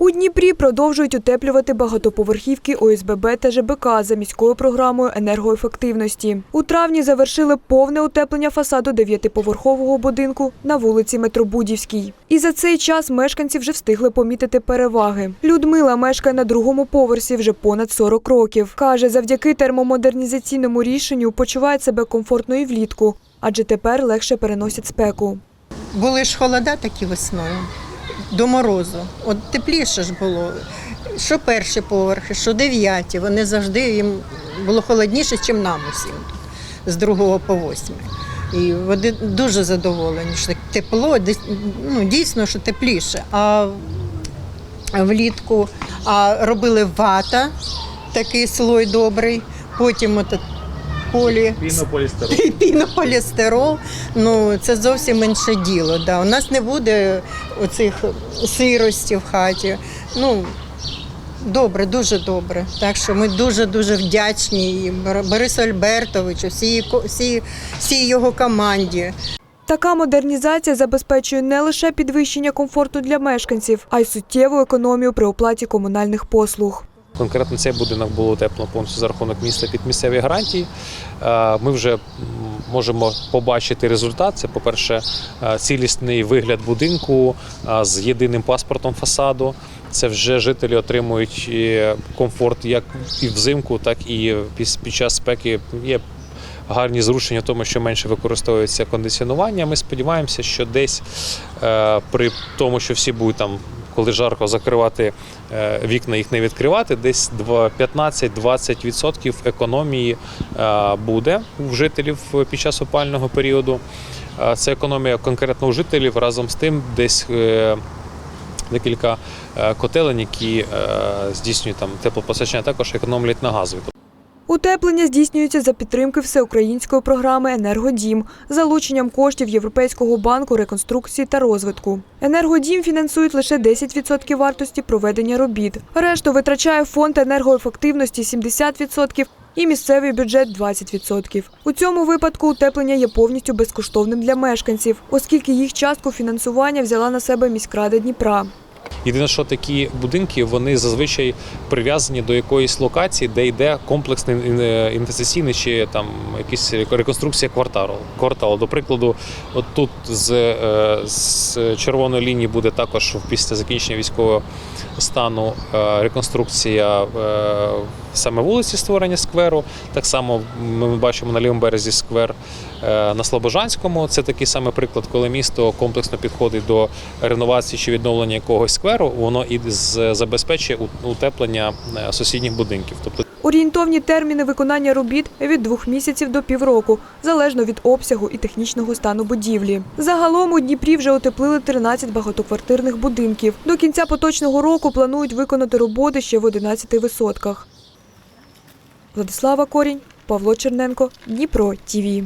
У Дніпрі продовжують утеплювати багатоповерхівки ОСББ та ЖБК за міською програмою енергоефективності. У травні завершили повне утеплення фасаду дев'ятиповерхового будинку на вулиці Метробудівській. І за цей час мешканці вже встигли помітити переваги. Людмила мешкає на другому поверсі вже понад 40 років. Каже, завдяки термомодернізаційному рішенню почуває себе комфортно і влітку, адже тепер легше переносять спеку. Були ж холода такі весною до морозу. От тепліше ж було. Що перші поверхи, що дев'яті. Вони завжди їм було холодніше, ніж нам усім з другого по восьме. І вони дуже задоволені, що тепло, ну, дійсно, що тепліше. А влітку а робили вата, такий слой добрий, потім от полі Пінополістирол. і пінополістирол, ну це зовсім інше діло. Да. У нас не буде оцих сирості в хаті. Ну, добре, дуже добре. Так що ми дуже-дуже вдячні і Борису Альбертовичу, всій, всій, всій його команді. Така модернізація забезпечує не лише підвищення комфорту для мешканців, а й суттєву економію при оплаті комунальних послуг. Конкретно цей будинок було утеплено повністю за рахунок міста під місцеві гарантії. Е, Ми вже можемо побачити результат. Це, по-перше, е, цілісний вигляд будинку е, з єдиним паспортом фасаду. Це вже жителі отримують комфорт як і взимку, так і під час спеки. Є гарні зрушення в тому, що менше використовується кондиціонування. Ми сподіваємося, що десь при тому, що всі будуть там, коли жарко закривати е, вікна, їх не відкривати, десь 15-20% економії е, буде у жителів під час опального періоду. Е, Це економія конкретно у жителів разом з тим, десь. Декілька котелень, які здійснюють там теплопостачання, також економлять на газові. Утеплення здійснюється за підтримки всеукраїнської програми Енергодім залученням коштів Європейського банку реконструкції та розвитку. Енергодім фінансують лише 10% вартості проведення робіт. Решту витрачає фонд енергоефективності 70% і місцевий бюджет 20%. У цьому випадку утеплення є повністю безкоштовним для мешканців, оскільки їх частку фінансування взяла на себе міськрада Дніпра. Єдине, що такі будинки вони зазвичай прив'язані до якоїсь локації, де йде комплексний ін- інвестиційний чи там якісь реконструкція кварталу. Кварталу. До прикладу, от тут з, е, з червоної лінії буде також після закінчення військового стану е, реконструкція е, саме вулиці створення скверу. Так само ми бачимо на лівому березі сквер е, на Слобожанському. Це такий самий приклад, коли місто комплексно підходить до реновації чи відновлення якогось скверу, воно і забезпечує утеплення е, сусідніх будинків. Тобто Орієнтовні терміни виконання робіт від двох місяців до півроку, залежно від обсягу і технічного стану будівлі. Загалом у Дніпрі вже утеплили 13 багатоквартирних будинків. До кінця поточного року планують виконати роботи ще в 11 висотках. Владислава Корінь, Павло Черненко, Дніпро ТІВІ.